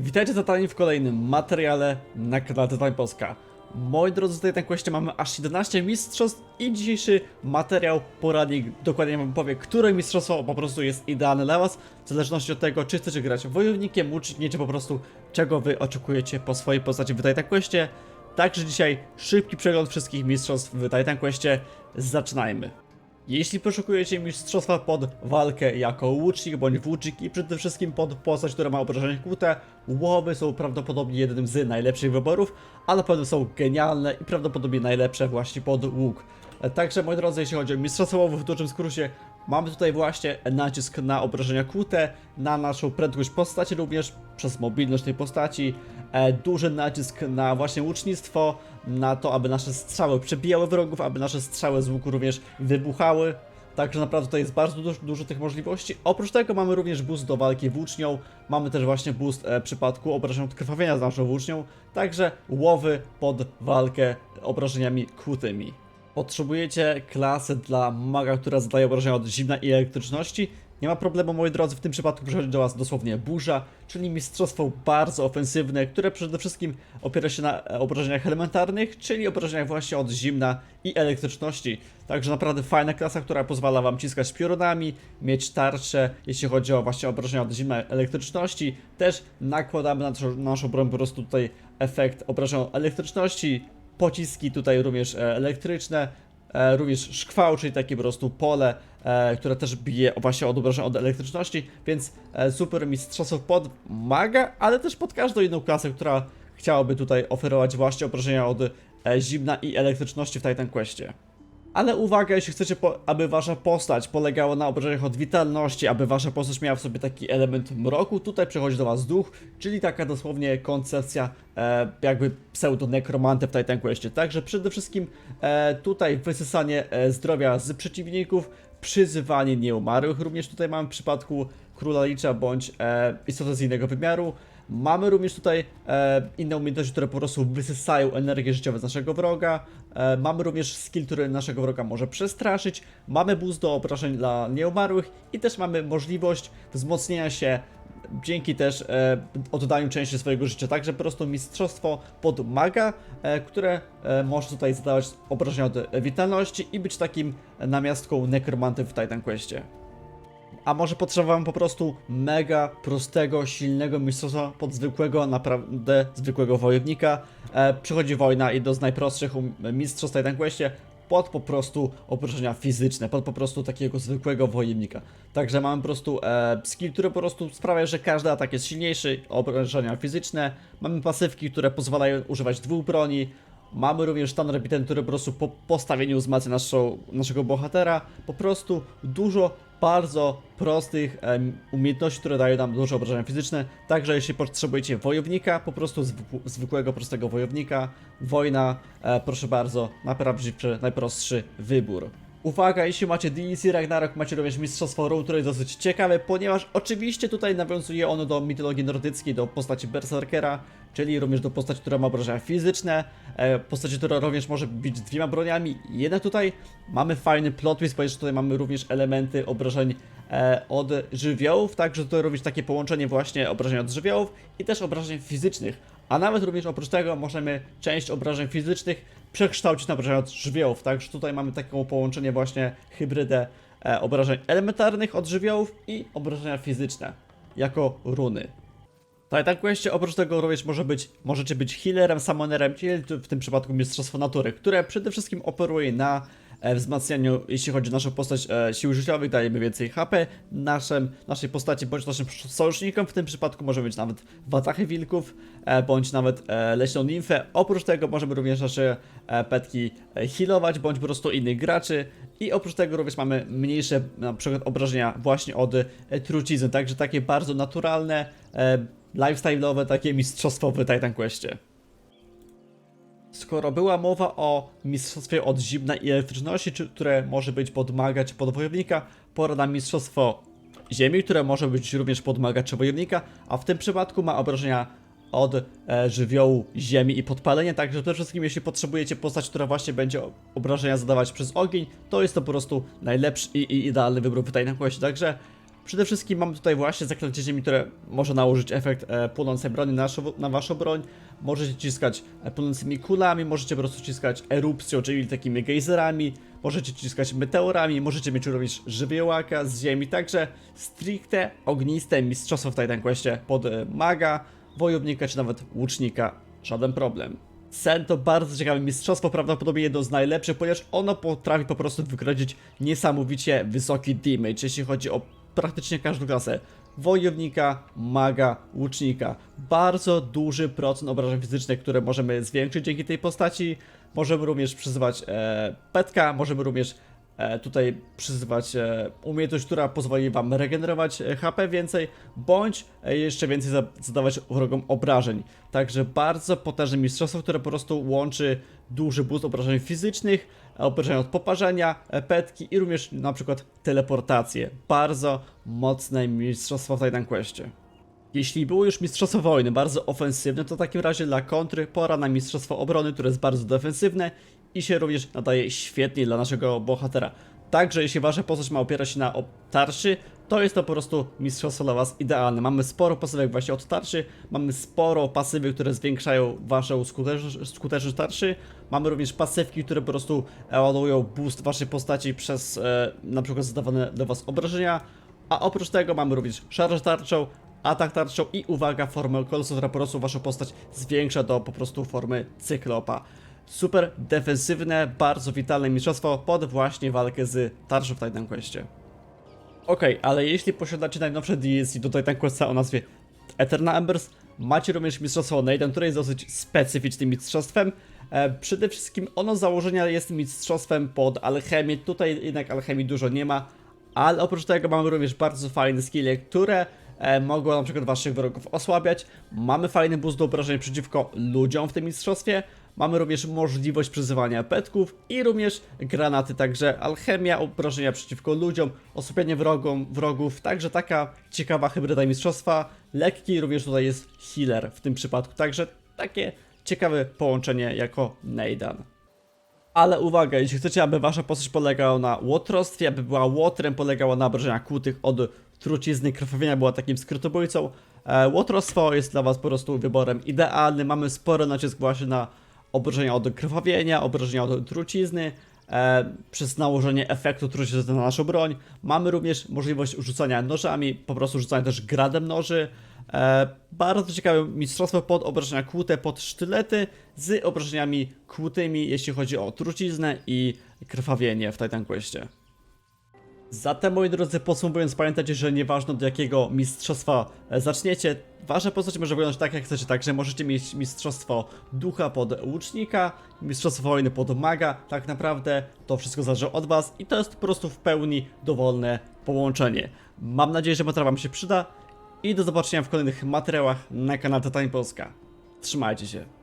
Witajcie totalnie w kolejnym materiale na kanale Totalnie Polska. Moi drodzy, tutaj na kwestii mamy aż 17 mistrzostw i dzisiejszy materiał, poradnik dokładnie wam powie, które mistrzostwo po prostu jest idealne dla was, w zależności od tego, czy chcecie grać wojownikiem, łucznikiem, czy po prostu czego wy oczekujecie po swojej postaci w Titan Questie. Także dzisiaj szybki przegląd wszystkich mistrzostw w Titan Questie. Zaczynajmy. Jeśli poszukujecie mistrzostwa pod walkę jako łucznik bądź włócznik i przede wszystkim pod postać, która ma obrażenie kłute, łowy są prawdopodobnie jednym z najlepszych wyborów, a na są genialne i prawdopodobnie najlepsze właśnie pod łuk. Także moi drodzy, jeśli chodzi o mistrzostwo łowów w dużym skrócie, mamy tutaj właśnie nacisk na obrażenia kłute, na naszą prędkość postaci również przez mobilność tej postaci, e, duży nacisk na właśnie łucznictwo, na to, aby nasze strzały przebijały wrogów, aby nasze strzały z łuku również wybuchały. Także naprawdę tutaj jest bardzo dużo, dużo tych możliwości. Oprócz tego mamy również boost do walki włócznią, mamy też właśnie boost e, w przypadku obrażeń krwawienia z naszą włócznią, także łowy pod walkę obrażeniami kłutymi. Potrzebujecie klasy dla maga, która zadaje obrażenia od zimna i elektryczności. Nie ma problemu, moi drodzy, w tym przypadku przychodzi do Was dosłownie burza, czyli mistrzostwo bardzo ofensywne, które przede wszystkim opiera się na e, obrażeniach elementarnych, czyli obrażeniach właśnie od zimna i elektryczności. Także naprawdę fajna klasa, która pozwala Wam ciskać piorunami, mieć tarcze, jeśli chodzi o właśnie obrażenia od zimna elektryczności. Też nakładamy na naszą, na naszą broń po prostu tutaj efekt obrażeń elektryczności, pociski tutaj również e, elektryczne, e, również szkwał, czyli takie po prostu pole, e, które też bije właśnie od obrażeń od elektryczności, więc e, super mistrzostwo pod maga, ale też pod każdą inną klasę, która chciałaby tutaj oferować właśnie obrażenia od e, zimna i elektryczności w Titan Questie. Ale uwaga, jeśli chcecie, aby wasza postać polegała na obrażeniach od witalności, aby wasza postać miała w sobie taki element mroku, tutaj przychodzi do was duch, czyli taka dosłownie koncepcja e, jakby pseudo-nekromanty w Titan Questie. Także przede wszystkim e, tutaj wysysanie e, zdrowia z przeciwników, przyzywanie nieumarłych, również tutaj mamy w przypadku Króla Licza bądź e, z innego wymiaru. Mamy również tutaj e, inne umiejętności, które po prostu wysysają energię życiową z naszego wroga. E, mamy również skill, który naszego wroga może przestraszyć. Mamy boost do obrażeń dla nieumarłych i też mamy możliwość wzmocnienia się dzięki też e, oddaniu części swojego życia. Także po prostu mistrzostwo pod maga, e, które e, może tutaj zadawać obrażenia od witalności i być takim namiastką nekromanty w Titan Questie. A może potrzebowałem po prostu mega prostego, silnego mistrzostwa pod zwykłego, naprawdę zwykłego wojownika. E, przychodzi wojna i do z najprostszych um- mistrzostw w Titan Questie pod po prostu obrażenia fizyczne, pod po prostu takiego zwykłego wojownika. Także mamy po prostu e, skill, który po prostu sprawia, że każdy atak jest silniejszy, obrażenia fizyczne. Mamy pasywki, które pozwalają używać dwóch broni. Mamy również stan repetent, który po prostu po postawieniu wzmacnia naszą, naszego bohatera. Po prostu dużo bardzo prostych umiejętności, które dają nam duże obrażenia fizyczne. Także jeśli potrzebujecie wojownika, po prostu zwykł- zwykłego, prostego wojownika, wojna, e, proszę bardzo, naprawdę najprostszy wybór. Uwaga, jeśli macie DLC Ragnarok, macie również Mistrzostwo Rune, które jest dosyć ciekawe, ponieważ oczywiście tutaj nawiązuje ono do mitologii nordyckiej, do postaci Berserkera, czyli również do postaci, która ma obrażenia fizyczne, e, postaci, która również może bić dwiema broniami. Jednak tutaj mamy fajny plot twist, ponieważ tutaj mamy również elementy obrażeń e, od żywiołów, także tutaj również takie połączenie właśnie obrażeń od żywiołów i też obrażeń fizycznych. A nawet również oprócz tego możemy część obrażeń fizycznych przekształcić na obrażenia od żywiołów, także tutaj mamy takie połączenie właśnie hybrydę e, obrażeń elementarnych od żywiołów i obrażenia fizyczne jako runy. W Titan Questie oprócz tego również może być, możecie być healerem, summonerem, czyli w tym przypadku Mistrzostwo Natury, które przede wszystkim operuje na e, wzmacnianiu, jeśli chodzi o naszą postać e, sił życiowych, dajemy więcej HP naszym, naszej postaci bądź naszym sojusznikom, w tym przypadku może być nawet watachy wilków, e, bądź nawet e, leśną nimfę. Oprócz tego możemy również nasze e, petki e, healować, bądź po prostu innych graczy i oprócz tego również mamy mniejsze na przykład obrażenia właśnie od e, trucizny, także takie bardzo naturalne, e, lifestyle'owe, takie mistrzostwo w Titan Questie. Skoro była mowa o mistrzostwie od zimna i elektryczności, które może być pod maga czy pod wojownika, pora na mistrzostwo ziemi, które może być również pod maga czy wojownika, a w tym przypadku ma obrażenia od e, żywiołu ziemi i podpalenia, także przede wszystkim jeśli potrzebujecie postać, która właśnie będzie obrażenia zadawać przez ogień, to jest to po prostu najlepszy i, i idealny wybór w Titan Questie, także Przede wszystkim mamy tutaj właśnie zaklęcie ziemi, które może nałożyć efekt e, płonącej broni na, na waszą broń. Możecie ciskać e, płonącymi kulami, możecie po prostu ciskać erupcją, czyli takimi gejzerami, możecie ciskać meteorami, możecie mieć również żywiołaka z ziemi, także stricte ogniste mistrzostwo w Titan Questie pod e, maga, wojownika czy nawet łucznika, żaden problem. Sen to bardzo ciekawe mistrzostwo, prawdopodobnie jedno z najlepszych, ponieważ ono potrafi po prostu wygrodzić niesamowicie wysoki damage, jeśli chodzi o praktycznie każdą klasę. Wojownika, maga, łucznika. Bardzo duży procent obrażeń fizycznych, które możemy zwiększyć dzięki tej postaci. Możemy również przyzywać e, petka, możemy również e, tutaj przyzywać e, umiejętność, która pozwoli wam regenerować e, HP więcej, bądź e, jeszcze więcej za- zadawać wrogom obrażeń. Także bardzo potężne mistrzostwo, które po prostu łączy duży boost obrażeń fizycznych, obrażeń od poparzenia, e, petki i również na przykład teleportację. Bardzo mocne mistrzostwo w Titan Questie. Jeśli było już Mistrzostwo Wojny bardzo ofensywne, to w takim razie dla kontry pora na Mistrzostwo Obrony, które jest bardzo defensywne i się również nadaje świetnie dla naszego bohatera. Także jeśli wasza postać ma opierać się na tarczy, to jest to po prostu mistrzostwo dla was idealne. Mamy sporo pasywek właśnie od tarczy, mamy sporo pasywy, które zwiększają waszą skuteczność, skuteczność tarczy. Mamy również pasywki, które po prostu ładują boost waszej postaci przez e, na przykład zadawane do was obrażenia. A oprócz tego mamy również szarż tarczą, atak tarczą i uwaga, formę kolosu, która po prostu waszą postać zwiększa do po prostu formy cyklopa. Super defensywne, bardzo witalne mistrzostwo pod właśnie walkę z tarczą w Titan Questie. Okej, ale jeśli posiadacie najnowsze DLC do Titan Questa o nazwie Eterna Embers, macie również mistrzostwo Naden, które jest dosyć specyficznym mistrzostwem. E, przede wszystkim ono z założenia jest mistrzostwem pod alchemię, tutaj jednak alchemii dużo nie ma, ale oprócz tego mamy również bardzo fajne skille, które e, mogą na przykład waszych wrogów osłabiać. Mamy fajny boost do obrażeń przeciwko ludziom w tym mistrzostwie. Mamy również możliwość przyzywania petków i również granaty, także alchemia, obrażenia przeciwko ludziom, osłabianie wrogom, wrogów, także taka ciekawa hybryda mistrzostwa. Lekki również tutaj jest healer w tym przypadku, także takie ciekawe połączenie jako Neidan. Ale uwaga, jeśli chcecie, aby wasza postać polegała na łotrostwie, aby była łotrem, polegała na obrażeniach kłutych od trucizny, krwawienia, była takim skrytobójcą, e, łotrostwo jest dla was po prostu wyborem idealnym. Mamy spory nacisk właśnie na obrażenia od krwawienia, obrażenia od trucizny, e, przez nałożenie efektu trucizny na naszą broń. Mamy również możliwość rzucania nożami, po prostu rzucania też gradem noży. E, bardzo ciekawe mistrzostwo pod obrażenia kłute, pod sztylety z obrażeniami kłutymi, jeśli chodzi o truciznę i krwawienie w Titan Questie. Zatem moi drodzy, podsumowując, pamiętajcie, że nieważne do jakiego mistrzostwa e, zaczniecie, wasza postać może wyglądać tak jak chcecie, także możecie mieć mistrzostwo ducha pod łucznika, mistrzostwo wojny pod maga, tak naprawdę to wszystko zależy od was i to jest po prostu w pełni dowolne połączenie. Mam nadzieję, że materiał wam się przyda i do zobaczenia w kolejnych materiałach na kanale Titan Polska. Trzymajcie się.